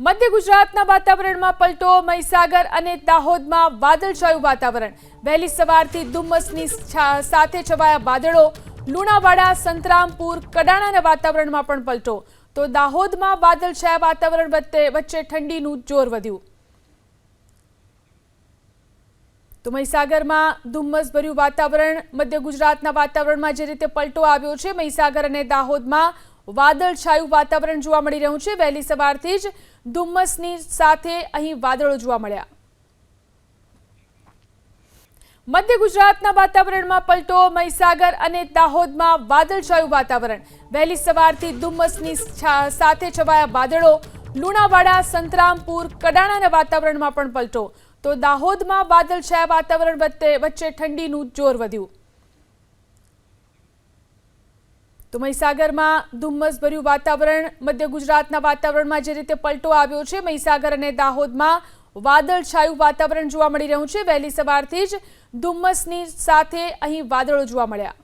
મધ્ય ગુજરાતના વાતાવરણમાં પલટો, મહીસાગર અને દાહોદમાં વાદળછાયું વાતાવરણ. વહેલી સવારથી ધુમ્મસની સાથે છવાયા વાદળો. લુણાવાડા, સંતરામપુર, કડાણાના વાતાવરણમાં પણ પલટો. તો દાહોદમાં વાદળછાયા વાતાવરણ વચ્ચે ઠંડીનું જોર વધ્યું. તો મહીસાગરમાં ધુમ્મસભર્યું વાતાવરણ, મધ્ય ગુજરાતના વાતાવરણમાં જે રીતે પલટો આવ્યો છે, મહીસાગર અને દાહોદમાં વાદળછાયું વાતાવરણ જોવા મળી રહ્યું છે. વહેલી સવારથી જ ધુમ્મસની સાથે અહીં વાદળો જોવા મળ્યા. મધ્ય ગુજરાતના વાતાવરણમાં પલટો મહીસાગર અને દાહોદમાં વાદળછાયું વાતાવરણ. વહેલી સવારથી ધુમ્મસની સાથે છવાયા વાદળો. લુણાવાડા, સંતરામપુર, કડાણાના વાતાવરણમાં પણ પલટો. તો દાહોદમાં વાદળછાયા વાતાવરણ વચ્ચે ઠંડીનું જોર વધ્યું. તો મહીસાગરમાં ધુમ્મસભર્યું વાતાવરણ, મધ્ય ગુજરાતના વાતાવરણમાં જે રીતે પલટો આવ્યો છે, મહીસાગર અને દાહોદમાં વાદળછાયું વાતાવરણ જોવા મળી રહ્યું છે. વહેલી સવારથી જ ધુમ્મસની સાથે અહીં વાદળો જોવા મળ્યા.